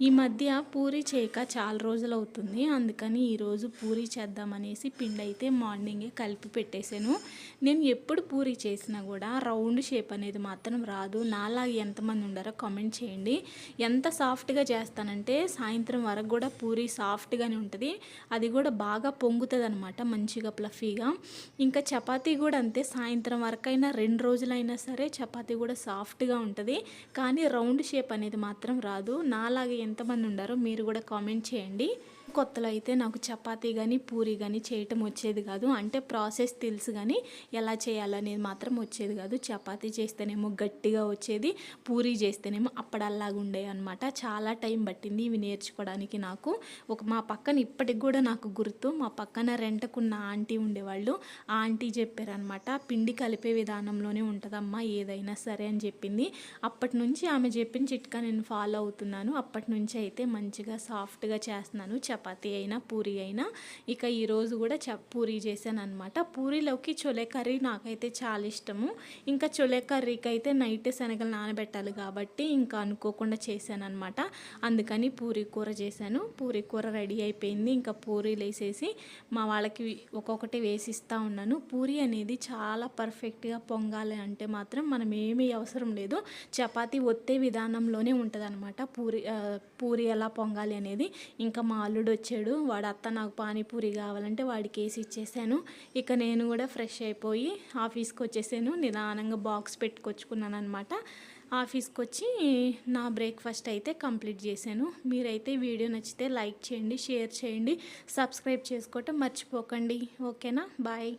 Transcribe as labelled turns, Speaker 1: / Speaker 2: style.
Speaker 1: ఈ మధ్య పూరి చేయక చాలా రోజులు అవుతుంది అందుకని ఈరోజు పూరి చేద్దామనేసి పిండి అయితే మార్నింగే కలిపి పెట్టేశాను. నేను ఎప్పుడు పూరి చేసినా కూడా రౌండ్ షేప్ అనేది మాత్రం రాదు. నాలాగా ఎంతమంది ఉండారో కామెంట్ చేయండి. ఎంత సాఫ్ట్గా చేస్తానంటే సాయంత్రం వరకు కూడా పూరి సాఫ్ట్గానే ఉంటుంది. అది కూడా బాగా పొంగుతుంది అనమాట మంచిగా ప్లఫీగా. ఇంకా చపాతీ కూడా అంతే. సాయంత్రం వరకైనా రెండు రోజులైనా సరే చపాతీ కూడా సాఫ్ట్గా ఉంటుంది. కానీ రౌండ్ షేప్ అనేది మాత్రం రాదు. నాలాగే ఎంతమంది ఉండారో మీరు కూడా కామెంట్ చేయండి. కొత్తలో అయితే నాకు చపాతీ కానీ పూరి కానీ చేయటం వచ్చేది కాదు. అంటే ప్రాసెస్ తెలుసు కానీ ఎలా చేయాలనేది మాత్రం వచ్చేది కాదు. చపాతీ చేస్తేనేమో గట్టిగా వచ్చేది పూరి చేస్తేనేమో అప్పడల్లాగా ఉండేవి అనమాట చాలా టైం పట్టింది ఇవి నేర్చుకోవడానికి నాకు. ఒక మా పక్కన ఇప్పటికి కూడా నాకు గుర్తు మా పక్కన రెంటకున్న ఆంటీ ఉండేవాళ్ళు. ఆ ఆంటీ చెప్పారనమాట పిండి కలిపే విధానంలోనే ఉంటుందమ్మా ఏదైనా సరే అని చెప్పింది. అప్పటి నుంచి ఆమె చెప్పిన చిట్కా నేను ఫాలో అవుతున్నాను. అప్పటి నుంచి అయితే మంచిగా సాఫ్ట్గా చేస్తున్నాను. చపాతీ అయినా పూరి అయినా ఇక ఈరోజు కూడా చ పూరి చేశాను అనమాట పూరీలోకి చొలే కర్రీ నాకైతే చాలా ఇష్టము. ఇంకా చొలే కర్రీకి అయితే నైట్ శనగలు నానబెట్టాలి కాబట్టి ఇంకా అనుకోకుండా చేశాను అనమాట అందుకని పూరి కూర చేశాను. పూరి కూర రెడీ అయిపోయింది. ఇంకా పూరీలు వేసేసి మా వాళ్ళకి ఒక్కొక్కటి వేసిస్తూ ఉన్నాను. పూరి అనేది చాలా పర్ఫెక్ట్గా పొంగాలి అంటే మాత్రం మనం ఏమీ అవసరం లేదు. చపాతీ ఒత్తే విధానంలోనే ఉంటుంది అనమాట పూరి పూరి ఎలా పొంగాలి అనేది. ఇంకా మా అల్లుడు వచ్చాడు వాడు అత్త నాకు పానీపూరి కావాలంటే వాడికి వేసి ఇచ్చేసాను. ఇక నేను కూడా ఫ్రెష్ అయిపోయి ఆఫీస్కి వచ్చేసాను. నిదానంగా బాక్స్ పెట్టుకొచ్చుకున్నాను అనమాట ఆఫీస్కి వచ్చి నా బ్రేక్ఫాస్ట్ అయితే కంప్లీట్ చేశాను. మీరైతే వీడియో నచ్చితే లైక్ చేయండి షేర్ చేయండి సబ్స్క్రైబ్ చేసుకోవటం మర్చిపోకండి. ఓకేనా? బాయ్.